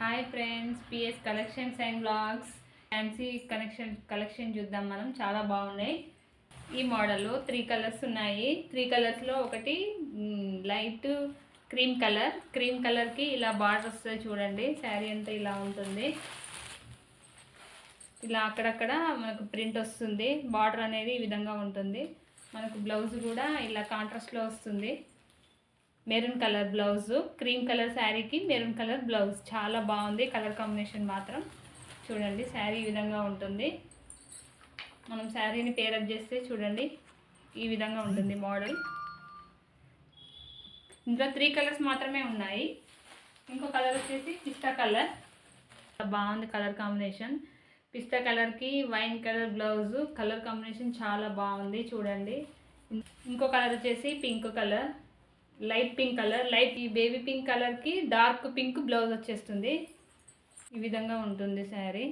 Hi friends PS collections and blogs fancy collection collection చూద్దాం మనం. చాలా బాగున్నాయి. ఈ మోడల్లో త్రీ కలర్స్ ఉన్నాయి. త్రీ కలర్స్లో ఒకటి లైట్ క్రీమ్ కలర్. క్రీమ్ కలర్కి ఇలా బార్డర్ వస్తుంది చూడండి. శారీ అంతా ఇలా ఉంటుంది. ఇలా అక్కడక్కడ మనకు ప్రింట్ వస్తుంది. బార్డర్ అనేది ఈ విధంగా ఉంటుంది. మనకు బ్లౌజ్ కూడా ఇలా కాంట్రాస్ట్లో వస్తుంది. Maroon colour blouse cream colour శారీకి మెరూన్ కలర్ బ్లౌజ్. చాలా బాగుంది కలర్ కాంబినేషన్ మాత్రం. చూడండి శారీ ఈ విధంగా ఉంటుంది. మనం శారీని పేరప్ చేస్తే చూడండి ఈ విధంగా ఉంటుంది మోడల్. ఇందులో త్రీ కలర్స్ మాత్రమే ఉన్నాయి. ఇంకో కలర్ వచ్చేసి పిస్తా కలర్ బాగుంది కలర్ కాంబినేషన్ పిస్తా కలర్కి wine colour blouse colour combination చాలా బాగుంది చూడండి. ఇంకో కలర్ వచ్చేసి pink colour light pink colour light ఈ బేబీ పింక్ కలర్కి డార్క్ పింక్ బ్లౌజ్ వచ్చేస్తుంది. ఈ విధంగా ఉంటుంది శారీ.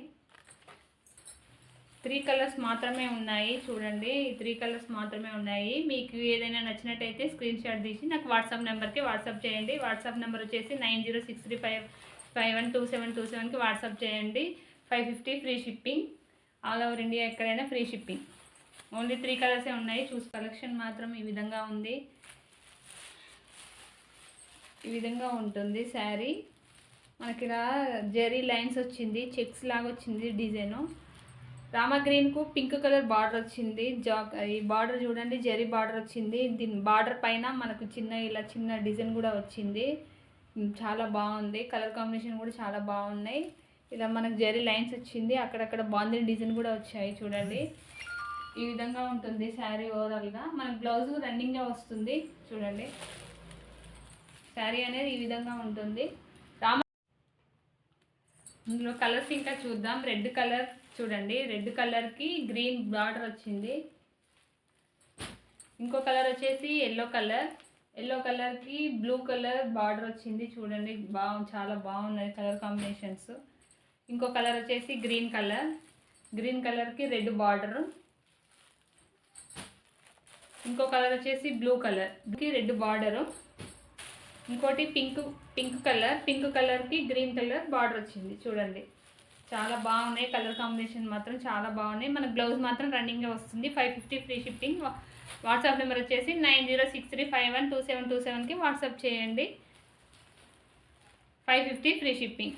త్రీ కలర్స్ మాత్రమే ఉన్నాయి చూడండి. ఈ త్రీ కలర్స్ మాత్రమే ఉన్నాయి. మీకు ఏదైనా నచ్చినట్టయితే స్క్రీన్ షాట్ తీసి నాకు వాట్సాప్ నెంబర్కి వాట్సాప్ చేయండి. వాట్సాప్ నెంబర్ వచ్చేసి nine zero six three five five one two seven two సెవెన్కి వాట్సాప్ చేయండి. Five fifty free shipping. All over India ఎక్కడైనా ఫ్రీ షిప్పింగ్. ఓన్లీ త్రీ కలర్సే ఉన్నాయి. చూసి కలెక్షన్ మాత్రం ఈ విధంగా ఉంది. ఈ విధంగా ఉంటుంది శారీ. మనకి ఇలా జెరీ లైన్స్ వచ్చింది చెక్స్ లాగా వచ్చింది డిజైను. రామా గ్రీన్కు పింక్ కలర్ బార్డర్ వచ్చింది. జాక్ ఈ బార్డర్ చూడండి జెరీ బార్డర్ వచ్చింది. దీని బార్డర్ పైన మనకు చిన్న ఇలా చిన్న డిజైన్ కూడా వచ్చింది. చాలా బాగుంది. కలర్ కాంబినేషన్ కూడా చాలా బాగున్నాయి. ఇలా మనకు జెరీ లైన్స్ వచ్చింది. అక్కడక్కడ బాగుంది డిజైన్ కూడా వచ్చాయి చూడండి. ఈ విధంగా ఉంటుంది శారీ ఓవరాల్గా. మనకు బ్లౌజ్ రన్నింగ్గా వస్తుంది చూడండి. శారీ అనేది ఈ విధంగా ఉంటుంది. రామ ఇందులో కలర్స్ ఇంకా చూద్దాం. రెడ్ కలర్ చూడండి. రెడ్ కలర్కి గ్రీన్ బార్డర్ వచ్చింది. ఇంకో కలర్ వచ్చేసి ఎల్లో కలర్. ఎల్లో కలర్కి బ్లూ కలర్ బార్డర్ వచ్చింది. చూడండి. బాగు చాలా బాగున్నాయి కలర్ కాంబినేషన్స్. ఇంకో కలర్ వచ్చేసి గ్రీన్ కలర్. గ్రీన్ కలర్కి రెడ్ బార్డర్. ఇంకో కలర్ వచ్చేసి బ్లూ కలర్కి రెడ్ బార్డరు. ఇంకోటి పింక్ పింక్ కలర్. పింక్ కలర్కి గ్రీన్ కలర్ బార్డర్ వచ్చింది. చూడండి. చాలా బాగున్నాయి. కలర్ కాంబినేషన్ మాత్రం చాలా బాగున్నాయి. మన బ్లౌజ్ మాత్రం రన్నింగ్గా వస్తుంది. Five fifty free shipping. WhatsApp number వచ్చేసి nine zero six three five one two seven two సెవెన్కి వాట్సాప్ చేయండి. Five fifty free shipping.